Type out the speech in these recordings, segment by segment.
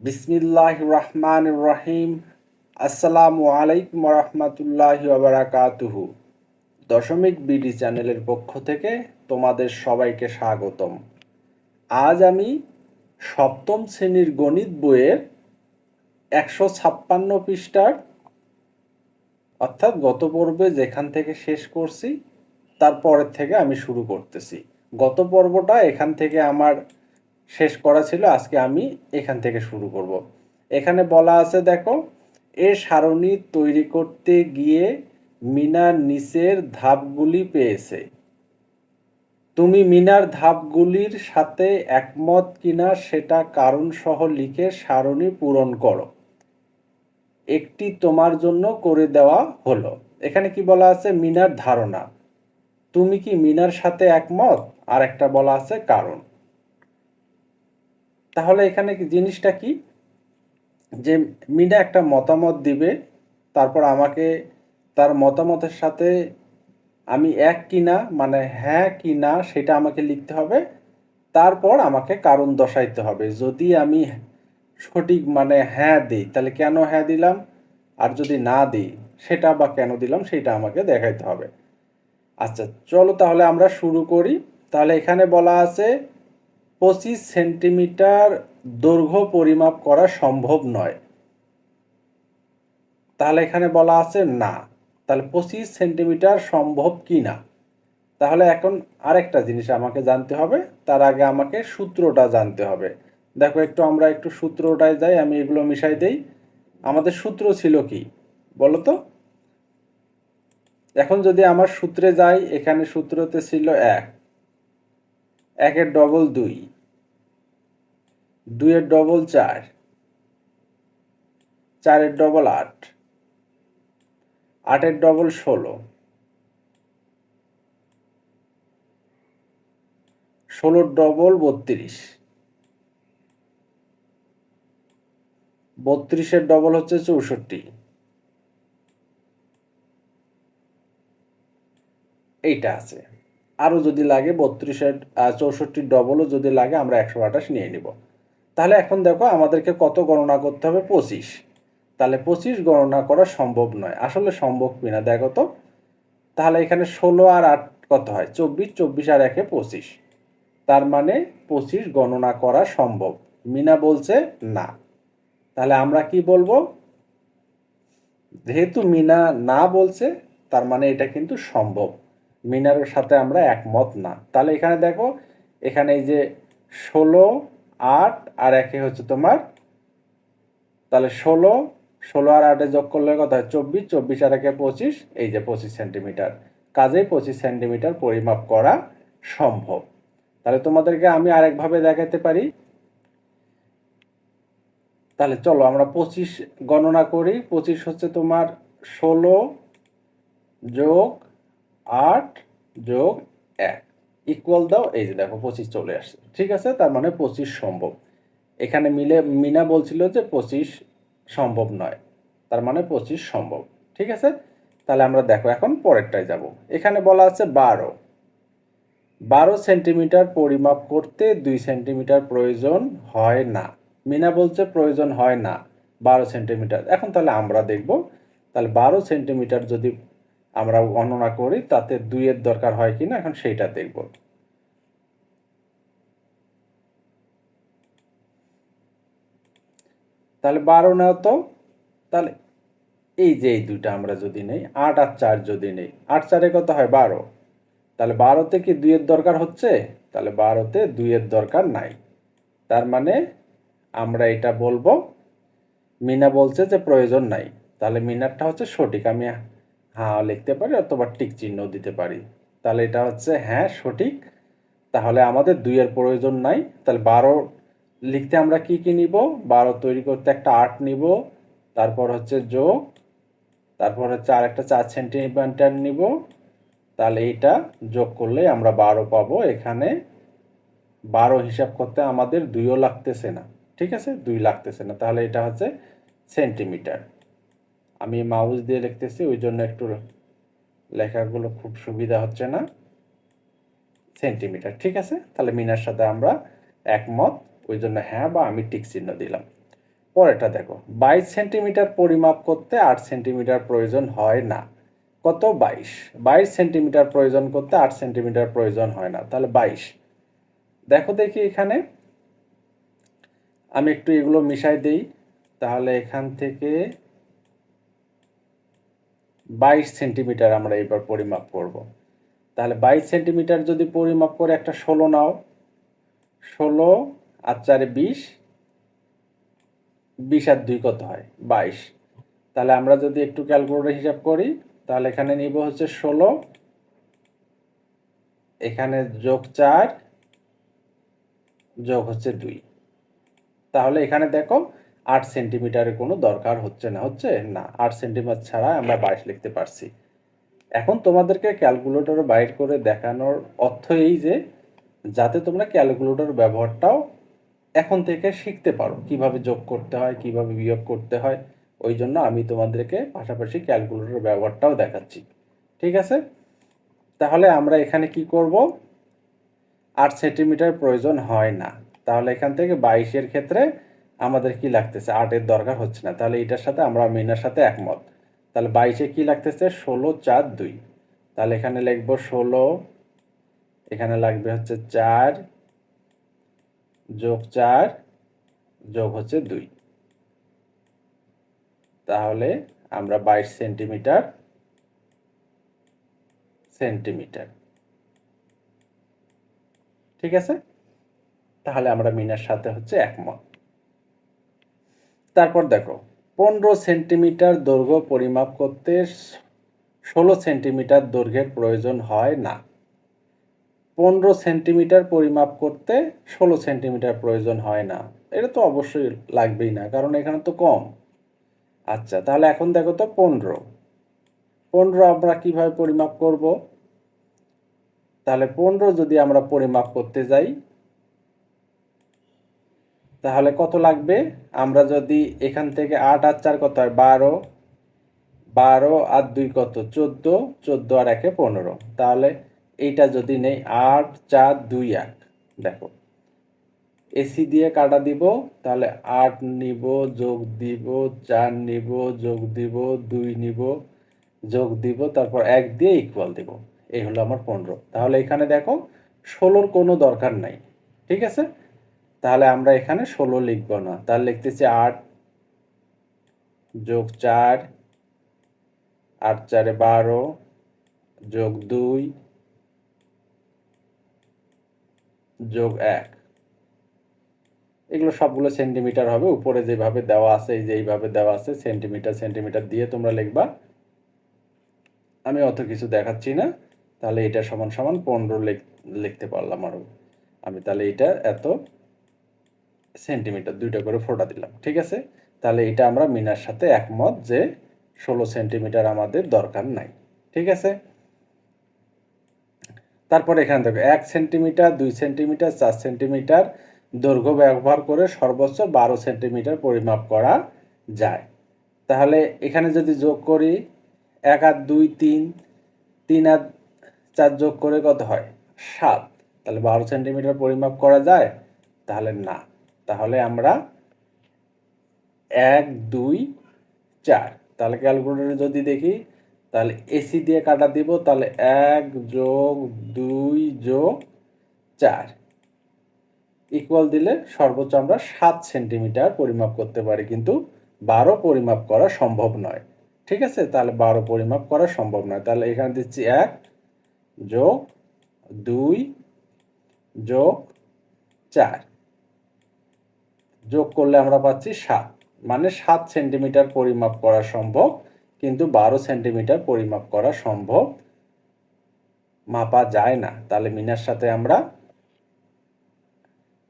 বিসমিল্লাহ রহমান রহিম। আসসালামু আলাইকুম রহমতুল্লাহ দশমিক বিডি চ্যানেলের পক্ষ থেকে তোমাদের সবাইকে স্বাগতম। আজ আমি সপ্তম শ্রেণির গণিত বইয়ের একশো ছাপ্পান্ন পৃষ্ঠার, অর্থাৎ গত পর্বে যেখান থেকে শেষ করছি, তারপরের থেকে আমি শুরু করতেছি। গত পর্বটা এখান থেকে আমার শেষ করা ছিল, আজকে আমি এখান থেকে শুরু করব। এখানে বলা আছে, দেখো, এ সারণী তৈরি করতে গিয়ে মিনার নিচের ধাপগুলি পেয়েছে। তুমি মিনার ধাপগুলির সাথে একমত কিনা সেটা কারণ সহ লিখে সারণী পূরণ করো। একটি তোমার জন্য করে দেওয়া হলো। এখানে কি বলা আছে? মিনার ধারণা। তুমি কি মিনার সাথে একমত? আর একটা বলা আছে, কারণ। তাহলে এখানে জিনিসটা কি? যে মিনা একটা মতামত দিবে, তারপর আমাকে তার মতামতের সাথে আমি এক কি না মানে হ্যাঁ কি না সেটা আমাকে লিখতে হবে। তারপর আমাকে কারণ দর্শাইতে হবে। যদি আমি সঠিক মানে হ্যাঁ দিই, তাহলে কেন হ্যাঁ দিলাম? আর যদি না দিই, সেটা বা কেন দিলাম, সেটা আমাকে দেখাইতে হবে। আচ্ছা চলো তাহলে আমরা শুরু করি। তাহলে এখানে বলা আছে পঁচিশ সেন্টিমিটার দৈর্ঘ্য পরিমাপ করা সম্ভব নয়। তাহলে এখানে বলা আছে না। তাহলে পঁচিশ সেন্টিমিটার সম্ভব কি না? তাহলে এখন আরেকটা জিনিস আমাকে জানতে হবে। তার আগে আমাকে সূত্রটা জানতে হবে। দেখো একটু আমরা একটু সূত্রটায় যাই, আমি এগুলো মিশাই দেই। আমাদের সূত্র ছিল কি? বলো তো। এখন যদি আমার সূত্রে যাই, এখানে সূত্রতে ছিল এক। একের ডবল দুই, দুইয়ের ডবল চার, চারের ডবল আট, আটের ডবল ষোলো, ষোলোর ডবল বত্রিশ, বত্রিশের ডবল হচ্ছে চৌষট্টি। এইটা আছে। আরও যদি লাগে বত্রিশের চৌষট্টি ডবলও যদি লাগে আমরা একশো আঠাশ নিয়ে নিব। তাহলে এখন দেখো আমাদেরকে কত গণনা করতে হবে? পঁচিশ। তাহলে পঁচিশ গণনা করা সম্ভব নয়। আসলে সম্ভব কিনা দেখো তো। তাহলে এখানে ষোলো আর আট কত হয়? চব্বিশ চব্বিশ আর একে পঁচিশ। তার মানে পঁচিশ গণনা করা সম্ভব। মিনা বলছে না। তাহলে আমরা কি বলব? যেহেতু মিনা না বলছে, তার মানে এটা কিন্তু সম্ভব। মিনার সাথে আমরা একমত না। তাহলে এখানে দেখো, এখানে এই যে ষোলো, আট, আর একে হচ্ছে তোমার, তাহলে ষোলো ষোলো আর আটে যোগ করলে কথা হয়? চব্বিশ চব্বিশ আর একে পঁচিশ, এই যে পঁচিশ সেন্টিমিটার। কাজেই পঁচিশ সেন্টিমিটার পরিমাপ করা সম্ভব। তাহলে তোমাদেরকে আমি আরেকভাবে দেখাতে পারি। তাহলে চলো আমরা পঁচিশ গণনা করি। পঁচিশ হচ্ছে তোমার ষোলো যোগ আট যোগ এক। ইকুয়াল দাও, এই যে দেখো পঁচিশ চলে আসছে। ঠিক আছে? তার মানে পঁচিশ সম্ভব। এখানে মিলে, মিনা বলছিল যে পঁচিশ সম্ভব নয়। তার মানে পঁচিশ সম্ভব। ঠিক আছে? তাহলে আমরা দেখো এখন পরেরটায় যাব। এখানে বলা আছে বারো। বারো সেন্টিমিটার পরিমাপ করতে দুই সেন্টিমিটার প্রয়োজন হয় না। মিনা বলছে প্রয়োজন হয় না। বারো সেন্টিমিটার। এখন তাহলে আমরা দেখব। তাহলে বারো সেন্টিমিটার যদি আমরা গণনা করি, তাতে দুইয়ের দরকার হয় কিনা, এখন সেইটা দেখব। তাহলে বারো নাও তো, তাহলে এই যে এই দুইটা আমরা যদি নেই, আট আর চার যদি নেই, আট চারে কত হয়? বারো। তাহলে বারোতে কি দুইয়ের দরকার হচ্ছে? তাহলে বারোতে দুইয়ের দরকার নাই। তার মানে আমরা এটা বলব, মিনা বলছে যে প্রয়োজন নাই। তাহলে মিনারটা হচ্ছে সঠিক। আমি হ্যাঁ লিখতে পারি অথবা টিক চিহ্ন দিতে পারি। তাহলে এটা হচ্ছে হ্যাঁ সঠিক। তাহলে আমাদের দুইয়ের প্রয়োজন নাই। তাহলে বারো লিখতে আমরা কি কি নিব? বারো তৈরি করতে একটা আট নিব। তারপর হচ্ছে যোগ। তারপর হচ্ছে আর একটা চার সেন্টিমিটার নিব। তাহলে এইটা যোগ করলে আমরা বারো পাবো। এখানে বারো হিসাব করতে আমাদের দুইও লাগতেছে না। ঠিক আছে? দুই লাগতেছে না। তাহলে এটা হচ্ছে সেন্টিমিটার। আমি মাউস দিয়ে লিখতেছি ওই জন্য একটু লেখাগুলো খুব সুবিধা হচ্ছে না। সেন্টিমিটার ঠিক আছে? তাহলে মিনার সাথে আমরা একমত ওই জন্য হ্যাঁ বা আমি টিক চিহ্ন দিলাম। পরেরটা দেখো, বাইশ সেন্টিমিটার পরিমাপ করতে আট সেন্টিমিটার প্রয়োজন হয় না। কত? বাইশ। বাইশ সেন্টিমিটার প্রয়োজন করতে আট সেন্টিমিটার প্রয়োজন হয় না। তাহলে বাইশ। দেখো দেখি এখানে। আমি একটু এগুলো মিশাই দেই। তাহলে এখান থেকে বাইশ সেন্টিমিটার আমরা এবার পরিমাপ করব। তাহলে বাইশ সেন্টিমিটার যদি পরিমাপ করে একটা ষোলো নাও, ষোলো আর চারে বিশ বিশ আর দুই কত হয়? বাইশ। তাহলে আমরা যদি একটু ক্যালকুলেটর হিসাব করি, তাহলে এখানে নিব হচ্ছে ষোলো, এখানে যোগ চার, যোগ হচ্ছে দুই। তাহলে এখানে দেখো আট সেন্টিমিটারের কোনো দরকার হচ্ছে না হচ্ছে? না, আট সেন্টিমিটার ছাড়া আমরা বাইশ লিখতে পারছি। এখন তোমাদেরকে ক্যালকুলেটর বাইর করে দেখানোর অর্থ এই যে, যাতে তোমরা ক্যালকুলেটর ব্যবহারটাও এখন থেকে শিখতে পারো, কীভাবে যোগ করতে হয়, কীভাবে বিয়োগ করতে হয়, ওই জন্য আমি তোমাদেরকে পাশাপাশি ক্যালকুলেটর ব্যবহারটাও দেখাচ্ছি। ঠিক আছে? তাহলে আমরা এখানে কি করব? আট সেন্টিমিটার প্রয়োজন হয় না। তাহলে এখান থেকে বাইশের ক্ষেত্রে আমাদের কি লাগতেছে? আটের দরকার হচ্ছে না। তাহলে এটার সাথে আমরা মিনার সাথে একমত। তাহলে বাইশে কি লাগতেছে? ষোলো চার দুই। তাহলে এখানে লিখব ষোলো। এখানে লাগবে হচ্ছে চার যোগ চার যোগ হচ্ছে দুই। তাহলে আমরা বাইশ সেন্টিমিটার সেন্টিমিটার। ঠিক আছে? তাহলে আমরা মিনার সাথে হচ্ছে একমত। তারপর দেখো, পনেরো সেন্টিমিটার দৈর্ঘ্য পরিমাপ করতে ষোলো সেন্টিমিটার দৈর্ঘ্যের প্রয়োজন হয় না। পনেরো সেন্টিমিটার পরিমাপ করতে ষোলো সেন্টিমিটার প্রয়োজন হয় না। এটা তো অবশ্যই লাগবেই না, কারণ এখানে তো কম। আচ্ছা তাহলে এখন দেখো তো পনেরো। পনেরো আমরা কীভাবে পরিমাপ করব? তাহলে পনেরো যদি আমরা পরিমাপ করতে যাই তাহলে কত লাগবে? আমরা যদি এখান থেকে আট আর চার কত হয়? বারো। বারো আর দুই কত? চোদ্দ। চোদ্দ আর একে পনেরো। তাহলে এইটা যদি নেই, আট, চার, দুই, এক। দেখো। এসি দিয়ে কাটা দিব। তাহলে আট নিব, যোগ দিব, চার নিব, যোগ দিব, দুই নিব, যোগ দিব, তারপর এক দিয়ে ইকুয়াল দিব। এই হলো আমার পনেরো। তাহলে এখানে দেখো, ষোলোর কোনো দরকার নাই। ঠিক আছে? তাহলে আমরা এখানে ষোলো লিখব না। তাহলে লিখতেছি আট যোগ চার, আট চারে বারো যোগ দুই যোগ এক। এগুলো সবগুলো সেন্টিমিটার হবে। উপরে যেভাবে দেওয়া আছে, এই যে এইভাবে দেওয়া আছে, সেন্টিমিটার সেন্টিমিটার দিয়ে তোমরা লিখবা। আমি অত কিছু দেখাচ্ছি না। তাহলে এটা সমান সমান পনেরো লিখতে পারলাম আরও আমি তাহলে এটা এত সেন্টিমিটার দুইটা করে ফোটা দিলাম, ঠিক আছে? তাহলে এটা আমরা মিনার সাথে একমত যে ষোলো সেন্টিমিটার আমাদের দরকার নাই, ঠিক আছে? তারপর এখানে দেখো, এক সেন্টিমিটার, দুই সেন্টিমিটার, চার সেন্টিমিটার দৈর্ঘ্য ব্যবহার করে সর্বোচ্চ বারো সেন্টিমিটার পরিমাপ করা যায়। তাহলে এখানে যদি যোগ করি, এক আর দুই তিন তিন আর চার যোগ করে কত হয়? সাত। তাহলে বারো সেন্টিমিটার পরিমাপ করা যায়? তাহলে না। তাহলে আমরা এক, দুই, চার। তাহলে ক্যালকুলেটরে যদি দেখি, তাহলে এসি দিয়ে কাটা দিব, তাহলে এক যোগ দুই যোগ চার। ইকুয়াল দিলে সর্বোচ্চ আমরা সাত সেন্টিমিটার পরিমাপ করতে পারি, কিন্তু বারো পরিমাপ করা সম্ভব নয়। ঠিক আছে? তাহলে বারো পরিমাপ করা সম্ভব নয়। তাহলে এখানে দিচ্ছি এক যোগ দুই যোগ চার। যোগ করলে আমরা পাচ্ছি সাত। মানে সাত সেন্টিমিটার পরিমাপ করা সম্ভব, কিন্তু বারো সেন্টিমিটার পরিমাপ করা সম্ভব মাপা যায় না। তাহলে মিনার সাথে আমরা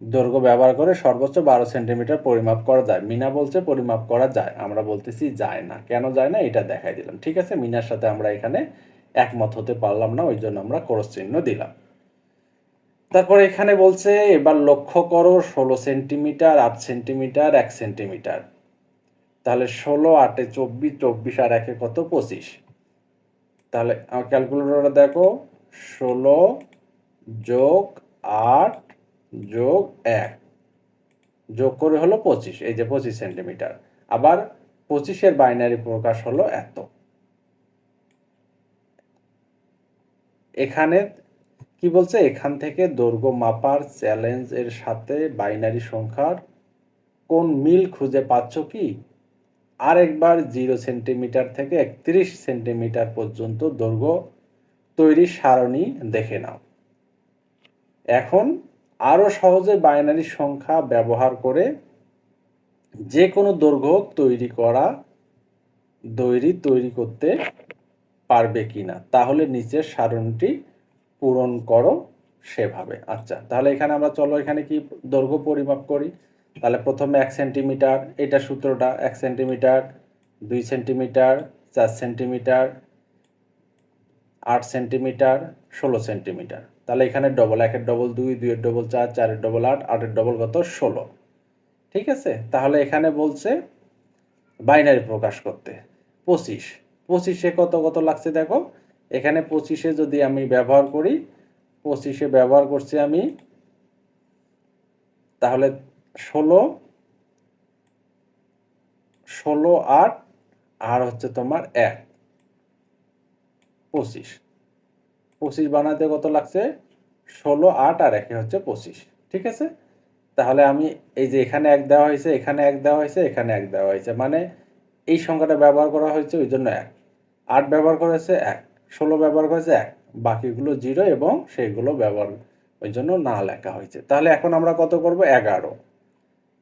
দৈর্ঘ্য ব্যবহার করে সর্বোচ্চ বারো সেন্টিমিটার পরিমাপ করা যায়। মিনা বলছে পরিমাপ করা যায়, আমরা বলতেছি যায় না। কেন যায় না? এটা দেখাই দিলাম। ঠিক আছে? মিনার সাথে আমরা এখানে একমত হতে পারলাম না, ওই জন্য আমরা ক্রস চিহ্ন দিলাম। তারপর এখানে বলছে, এবার লক্ষ্য করো, ষোলো সেন্টিমিটার, আট সেন্টিমিটার, এক সেন্টিমিটার। তাহলে ষোলো, আটে চব্বিশ চব্বিশ আর একে কত? পঁচিশ। তাহলে ক্যালকুলেটরটা দেখো, ষোলো যোগ আট যোগ এক। যোগ করে হলো পঁচিশ, এই যে পঁচিশ সেন্টিমিটার। আবার পঁচিশের বাইনারি প্রকাশ হলো এত। এখানে কি বলছে? এখান থেকে দৈর্ঘ্য মাপার চ্যালেঞ্জ এর সাথে বাইনারি সংখ্যার কোন মিল খুঁজে পাচ্ছ কি? আরেকবার জিরো সেন্টিমিটার থেকে একত্রিশ সেন্টিমিটার পর্যন্ত দৈর্ঘ্য তৈরির সারণী দেখে নাও। এখন আরও সহজে বাইনারি সংখ্যা ব্যবহার করে যে কোনো দৈর্ঘ্য তৈরি করা দৈরি তৈরি করতে পারবে কিনা, তাহলে নিচের সারণীটি পূরণ করো সেভাবে। আচ্ছা তাহলে এখানে আমরা চলো এখানে কি দৈর্ঘ্য পরিমাপ করি? তাহলে প্রথমে এক সেন্টিমিটার এটা সূত্রটা, এক সেন্টিমিটার, দুই সেন্টিমিটার, চার সেন্টিমিটার, আট সেন্টিমিটার, ষোলো সেন্টিমিটার। তাহলে এখানে ডবল একের ডবল দুই, দুইয়ের ডবল চার, চারের ডবল আট, আটের ডবল কত? ষোলো। ঠিক আছে? তাহলে এখানে বলছে বাইনারি প্রকাশ করতে। পঁচিশ। পঁচিশে কত কত লাগছে দেখো? এখানে পঁচিশে যদি আমি ব্যবহার করি, পঁচিশে ব্যবহার করছি আমি, তাহলে ষোলো ষোলো আট, আর হচ্ছে তোমার এক। পঁচিশ। পঁচিশ বানাতে কত লাগছে? ষোলো আট আর একে হচ্ছে পঁচিশ। ঠিক আছে? তাহলে আমি এই যে এখানে এক দেওয়া হয়েছে, এখানে এক দেওয়া হয়েছে, এখানে এক দেওয়া হয়েছে। মানে এই সংখ্যাটা ব্যবহার করা হয়েছে ওই জন্য এক। আট ব্যবহার করেছে এক। ষোলো ব্যবহার করেছে, এক। বাকিগুলো জিরো এবং সেইগুলো ব্যবহার ওই জন্য না লেখা হয়েছে। তাহলে এখন আমরা কত করব? এগারো।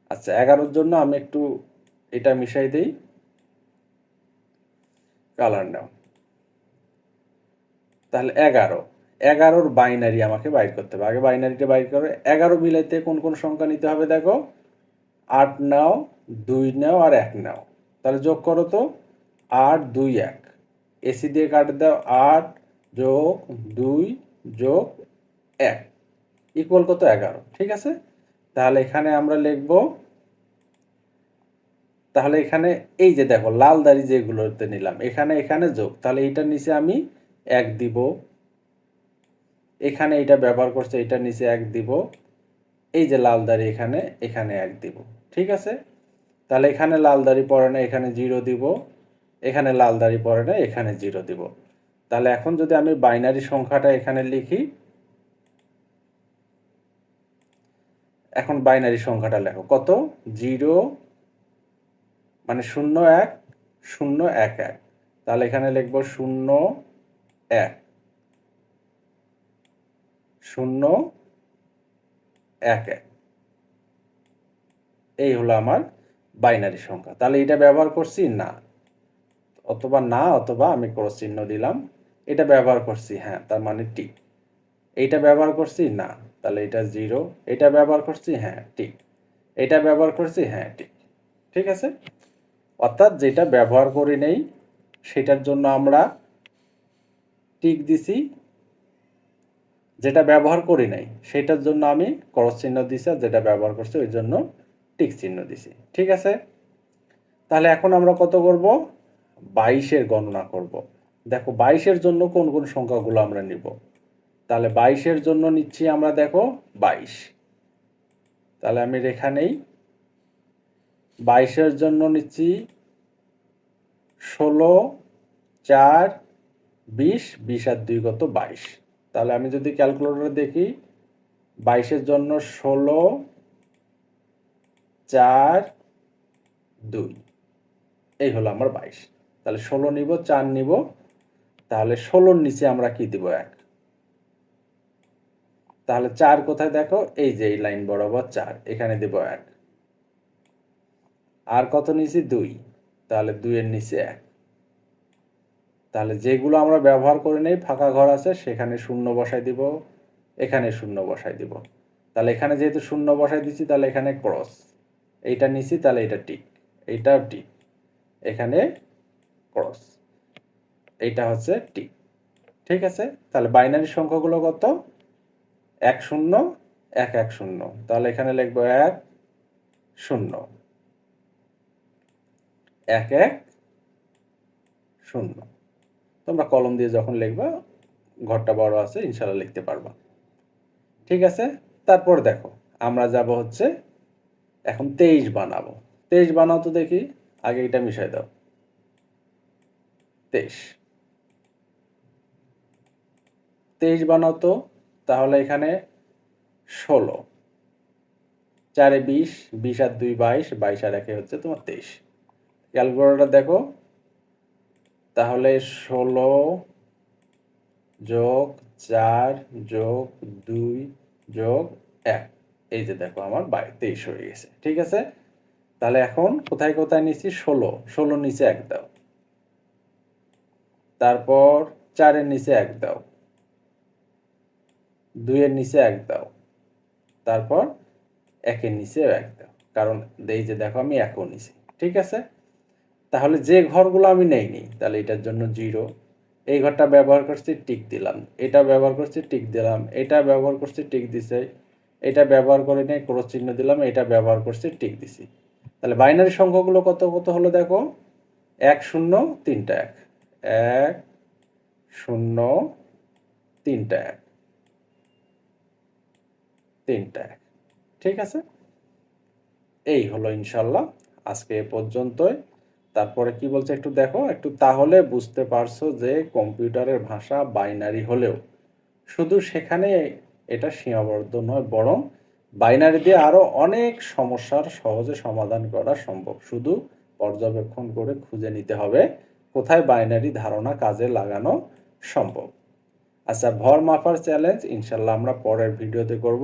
আচ্ছা এগারোর জন্য আমি একটু এটা মিশাই দিই। কালার নাও। তাহলে এগারো। এগারোর বাইনারি আমাকে বাইর করতে হবে। আগে বাইনারিটা বাইর করে। এগারো মিলাইতে কোন কোন সংখ্যা নিতে হবে দেখো? আট নাও, দুই নাও আর এক নাও। তাহলে যোগ করো তো। আট, দুই, এক। এসি দিয়ে কাটে দাও, আট যোগ দুই যোগ এক ইকুয়াল কত? এগারো, ঠিক আছে? তাহলে এখানে আমরা লিখব, তাহলে এখানে এই যে দেখো, লাল দাড়ি যেগুলোতে নিলাম, এখানে এখানে যোগ, তাহলে এইটার নিচে আমি এক দিব। এখানে এটা ব্যবহার করছে এটার নিচে এক দিব। এই যে লাল দাড়ি এখানে এখানে এক দিব, ঠিক আছে? তাহলে এখানে লাল দাড়ি পড়ে না, এখানে জিরো দিব। এখানে লাল দাড়ি পড়ে না এখানে জিরো দিব। তাহলে এখন যদি আমি বাইনারি সংখ্যাটা এখানে লিখি, এখন বাইনারি সংখ্যাটা লেখো। কত? জিরো মানে শূন্য এক শূন্য এক এক। তাহলে এখানে লিখব শূন্য এক। শূন্য এক এক। এই হলো আমার বাইনারি সংখ্যা। তাহলে এটা ব্যবহার করছি? না। অথবা না অথবা আমি ক্রস চিহ্ন দিলাম। এটা ব্যবহার করছি হ্যাঁ তার মানে টিক এইটা ব্যবহার করছি, না, তাহলে এটা জিরো এটা ব্যবহার করছি হ্যাঁ টিক এটা ব্যবহার করছি হ্যাঁ টিক ঠিক আছে? অর্থাৎ যেটা ব্যবহার করি নেই, সেটার জন্য আমরা টিক দিছি। যেটা ব্যবহার করি নাই, সেটার জন্য আমি ক্রস চিহ্ন দিছি আর যেটা ব্যবহার করছি, ওই জন্য টিক চিহ্ন দিছি। ঠিক আছে? তাহলে এখন আমরা কত করব? বাইশের গণনা করব। দেখো, বাইশের জন্য কোন কোন সংখ্যাগুলো আমরা নিব? তাহলে বাইশের জন্য নিচ্ছি আমরা দেখো বাইশ। তাহলে আমি রেখা নেই। বাইশের জন্য নিচ্ছি ষোলো, চার, বিশ বিশ আর দুই কত বাইশ। তাহলে আমি যদি ক্যালকুলেটরে দেখি, বাইশের জন্য ষোলো, চার, দুই। এই হলো আমার বাইশ। তাহলে ষোলো নিব, চার নিব, তাহলে ষোলোর নিচে আমরা কি দিব এক? তাহলে চার কোথায় দেখো? এই যে এই লাইন বরাবর চার, এখানে দিব এক। আর কত নিচে দুই। তাহলে দুইয়ের নিচে এক। তাহলে যেগুলো আমরা ব্যবহার করে নেই, ফাঁকা ঘর আছে, সেখানে শূন্য বসাই দিব, এখানে শূন্য বসাই দিব। তাহলে এখানে যেহেতু শূন্য বসাই দিচ্ছি, তাহলে এখানে ক্রস এইটা নিচ্ছি তাহলে এটা টিক এইটাও টিক এখানে ক্রস এইটা হচ্ছে টি ঠিক আছে? তাহলে বাইনারি সংখ্যাগুলো কত? এক শূন্য, এক এক শূন্য। তাহলে এখানে লিখব এক শূন্য। এক এক শূন্য। তোমরা কলম দিয়ে যখন লিখবা, ঘরটা বড় আছে ইনশাল্লাহ লিখতে পারবা। ঠিক আছে? তারপর দেখো, আমরা যাব হচ্ছে এখন তেইশ বানাবো। তেইশ বানাও তো দেখি, আগে এটা মিশাই দাও। তেইশ। তেইশ বানাও তো, তাহলে এখানে ষোলো। চারে বিশ বিশ আর দুই বাইশ বাইশ আর একে হচ্ছে তোমার তেইশ। ক্যালকুলেটর দেখো, তাহলে ষোলো যোগ চার যোগ দুই যোগ এক। এই যে দেখো আমার বাই, তেইশ হয়ে গেছে, ঠিক আছে? তাহলে এখন কোথায় কোথায় নিচ্ছি? ষোলো ষোলো নিচে এক দাও। তারপর চারের নিচে এক দাও। দুইয়ের নিচে এক দাও। তারপর একের নিচে এক দাও। কারণ এই যে দেখো আমি একও নিচে ঠিক আছে? তাহলে যে ঘরগুলো আমি নেইনি, তাহলে এটার জন্য জিরো। এই ঘরটা ব্যবহার করছি টিক দিলাম। এটা ব্যবহার করছি টিক দিলাম। এটা ব্যবহার করছি টিক দিছে। এটা ব্যবহার করে নিয়ে ক্রস চিহ্ন দিলাম। এটা ব্যবহার করছি টিক দিছি। তাহলে বাইনারি সংখ্যাগুলো কত কত হলো দেখো? এক শূন্য, তিনটা এক। এক, শূন্য, তিনটা এক। তিনটা এক। ঠিক আছে? এই হলো ইনশাল্লাহ। আজকে এ পর্যন্তই। তারপরে কি বলছে একটু দেখো, একটু তাহলে বুঝতে পারছ যে কম্পিউটারের ভাষা বাইনারি হলেও। শুধু সেখানে এটা সীমাবদ্ধ নয়, বরং বাইনারি দিয়ে আরও অনেক সমস্যার সহজে সমাধান করা সম্ভব। শুধু পর্যবেক্ষণ করে খুঁজে নিতে হবে। কোথায় বাইনারি ধারণা কাজে লাগানো সম্ভব? আচ্ছা ভর মাপার চ্যালেঞ্জ ইনশাল্লাহ আমরা পরের ভিডিওতে করব।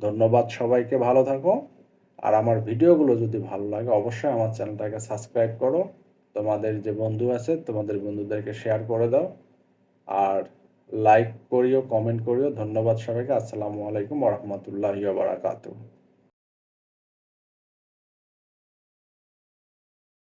ধন্যবাদ সবাইকে, ভালো থাকো। আর আমার ভিডিওগুলো যদি ভালো লাগে, অবশ্যই আমার চ্যানেলটাকে সাবস্ক্রাইব করো। তোমাদের যে বন্ধু আছে, তোমাদের বন্ধুদেরকে শেয়ার করে দাও। আর লাইক করিও কমেন্ট করিও। ধন্যবাদ সবাইকে। আসসালামু আলাইকুম ওরহমতুল্লাহি বারাকাতুহ।